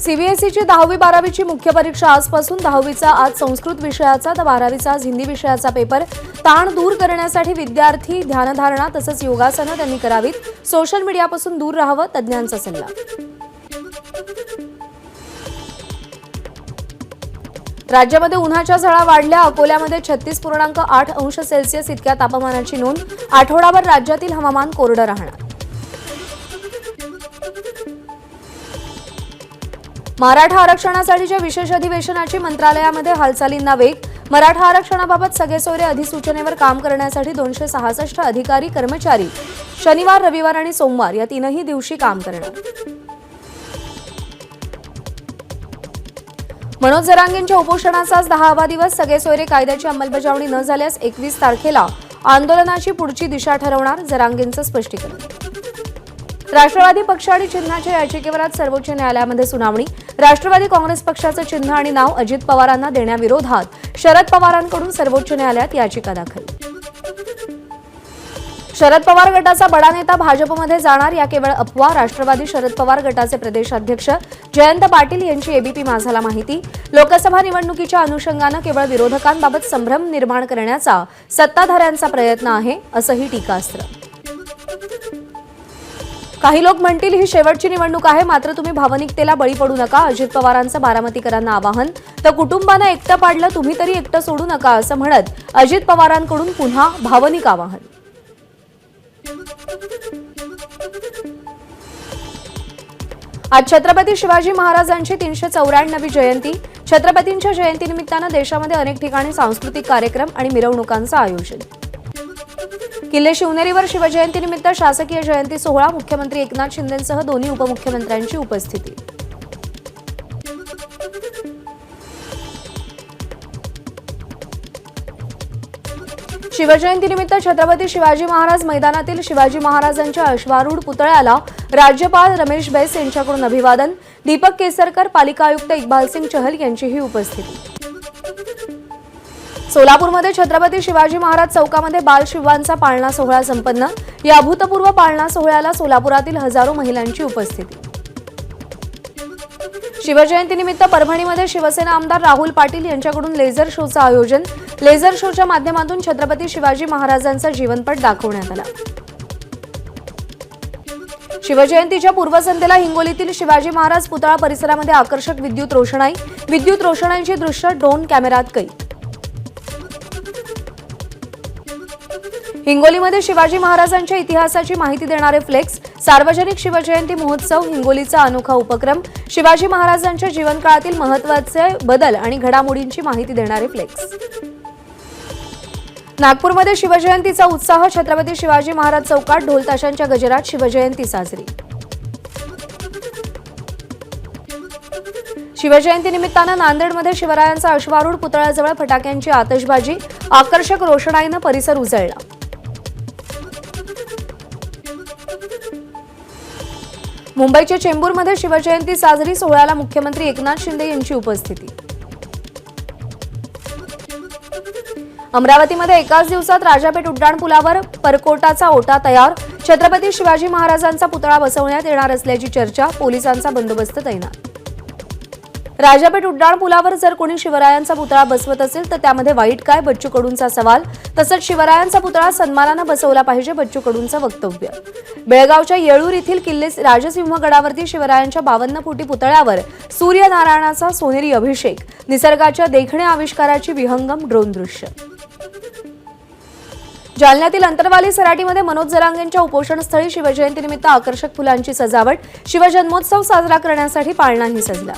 सीबीएसईची दहावी बारावीची मुख्य परीक्षा आजपासून दहावीचा आज संस्कृत विषयाचा तर बारावीचा आज हिंदी विषयाचा पेपर. ताण दूर करण्यासाठी विद्यार्थी ध्यानधारणा तसंच योगासनं त्यांनी करावीत. सोशल मीडियापासून दूर राहावं तज्ज्ञांचा सल्ला. राज्यामध्ये उन्हाच्या झळा वाढल्या. अकोल्यामध्ये छत्तीस पूर्णांक आठ अंश सेल्सिअस इतक्या तापमानाची नोंद. आठवडाभर राज्यातील हवामान कोरडं राहणार. मराठा आरक्षणासाठीच्या विशेष अधिवेशनाची मंत्रालयामध्ये हालचालींना वेग. मराठा आरक्षणाबाबत सगळेसोरे अधिसूचनेवर काम करण्यासाठी दोनशे सहासष्ट अधिकारी कर्मचारी. शनिवार रविवार आणि सोमवार या तीनही दिवशी काम करणार. मनोज जरांगेंच्या उपोषणाचा दहावा दिवस. सगळे सोयरे कायद्याची अंमलबजावणी न झाल्यास एकवीस तारखेला आंदोलनाची पुढची दिशा ठरवणार जरांगेंचं स्पष्टीकरण. राष्ट्रवादी पक्ष आणि चिन्हाच्या याचिकेवर आज सर्वोच्च न्यायालयामध्ये सुनावणी. राष्ट्रवादी काँग्रेस पक्षाचं चिन्ह आणि नाव अजित पवारांना देण्याविरोधात शरद पवारांकडून सर्वोच्च न्यायालयात याचिका दाखल. शरद पवार गटाचा बडा नेता भाजपमध्ये जाणार या केवळ अफवा राष्ट्रवादी शरद पवार गटाचे प्रदेशाध्यक्ष जयंत पाटील यांची एबीपी माझाला माहिती. लोकसभा निवडणुकीच्या अनुषंगानं केवळ विरोधकांबाबत संभ्रम निर्माण करण्याचा सत्ताधाऱ्यांचा प्रयत्न आहे असंही टीकास्त्र. काही लोक म्हणतील ही शेवटची निवडणूक आहे मात्र तुम्ही भावनिकतेला बळी पडू नका. अजित पवारांचं बारामतीकरांना आवाहन. तर कुटुंबानं एकटं पाडलं तुम्ही तरी एकटं सोडू नका असं म्हणत अजित पवारांकडून पुन्हा भावनिक आवाहन. आज छत्रपती शिवाजी महाराजांची तीनशे चौऱ्याण्णवी जयंती. छत्रपतींच्या जयंतीनिमित्तानं देशामध्ये अनेक ठिकाणी सांस्कृतिक कार्यक्रम आणि मिरवणुकांचं आयोजन. किल्ले शिवनेरीवर शिवजयंतीनिमित्त शासकीय जयंती सोहळा मुख्यमंत्री एकनाथ शिंदेसह दोन्ही उपमुख्यमंत्र्यांची उपस्थिती. शिवजयंतीनिमित्त छत्रपती शिवाजी महाराज मैदानातील शिवाजी महाराजांच्या अश्वारूढ पुतळ्याला राज्यपाल रमेश बैस यांच्याकडून अभिवादन. दीपक केसरकर पालिका आयुक्त इक्बाल सिंग चहल यांचीही उपस्थिती. सोलापूरमध्ये छत्रपती शिवाजी महाराज चौकामध्ये बाल शिवांचा पाळणा सोहळा संपन्न. या अभूतपूर्व पाळणा सोहळ्याला सोलापुरातील हजारो महिलांची उपस्थिती. शिवजयंतीनिमित्त परभणीमध्ये शिवसेना आमदार राहुल पाटील यांच्याकडून लेझर शोचं आयोजन. लेझर शोच्या माध्यमातून छत्रपती शिवाजी महाराजांचा जीवनपट दाखवण्यात आला. शिवजयंतीच्या पूर्वसंध्येला हिंगोलीतील शिवाजी महाराज पुतळा परिसरामध्ये आकर्षक विद्युत रोषणाई. विद्युत रोषणाईची दृश्य ड्रोन कॅमेऱ्यात कैद. हिंगोलीमध्ये शिवाजी महाराजांच्या इतिहासाची माहिती देणारे फ्लेक्स सार्वजनिक शिवजयंती महोत्सव हिंगोलीचा अनोखा उपक्रम. शिवाजी महाराजांच्या जीवनकाळातील महत्त्वाचे बदल आणि घडामोडींची माहिती देणारे फ्लेक्स. नागपूरमध्ये शिवजयंतीचा उत्साह छत्रपती शिवाजी महाराज चौकात ढोलताशांच्या गजरात शिवजयंती साजरी. शिवजयंती निमित्तानं नांदेडमध्ये शिवरायांचा अश्वारूढ पुतळ्याजवळ फटाक्यांची आतषबाजी आकर्षक रोषणाईनं परिसर उजळला. मुंबईच्या चेंबूरमध्ये शिवजयंती साजरी सोहळ्याला मुख्यमंत्री एकनाथ शिंदे यांची उपस्थिती. अमरावतीमध्ये एकाच दिवसात राजापेठ उड्डाणपुलावर परकोटाचा ओटा तयार छत्रपती शिवाजी महाराजांचा पुतळा बसवण्यात येणार असल्याची चर्चा पोलिसांचा बंदोबस्त तैनात. राजापेठ उड्डाणपुलावर जर कोणी शिवरायांचा पुतळा बसवत असेल तर त्यामध्ये वाईट काय? बच्चू कडूंचा सवाल. तसंच शिवरायांचा पुतळा सन्मानानं बसवला पाहिजे बच्चू कडूंचं वक्तव्य. बेळगावच्या येळूर येथील किल्ले राजसिंहगडावरती शिवरायांच्या बावन्न फुटी पुतळ्यावर सूर्यनारायणाचा सोनेरी अभिषेक. निसर्गाच्या देखण्या आविष्काराची विहंगम ड्रोन दृश्य. जालन्यातील अंतरवाली सराटीमध्ये मनोज जरांगेंच्या उपोषणस्थळी शिवजयंतीनिमित्त आकर्षक फुलांची सजावट शिवजन्मोत्सव साजरा करण्यासाठी पाळणाही सजला.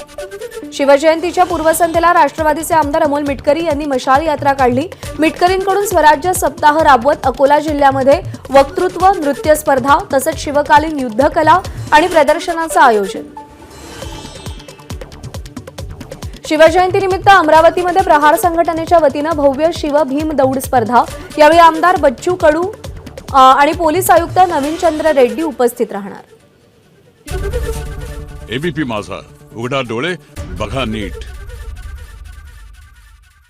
शिवजयंतीच्या पूर्वसंध्येला राष्ट्रवादीचे आमदार अमोल मिटकरी यांनी मशाल यात्रा काढली. मिटकरींकडून स्वराज्य सप्ताह राबवत अकोला जिल्ह्यामध्ये वक्तृत्व नृत्य स्पर्धा तसंच शिवकालीन युद्धकला आणि प्रदर्शनाचं आयोजन. शिवजयंतीनिमित्त अमरावतीमध्ये प्रहार संघटनेच्या वतीनं भव्य शिव भीम दौड स्पर्धा. यावेळी आमदार बच्चू कडू आणि पोलीस आयुक्त नवीन चंद्र रेड्डी उपस्थित राहणार. एबीपी माझा. उघडा डोळे बघा नीट.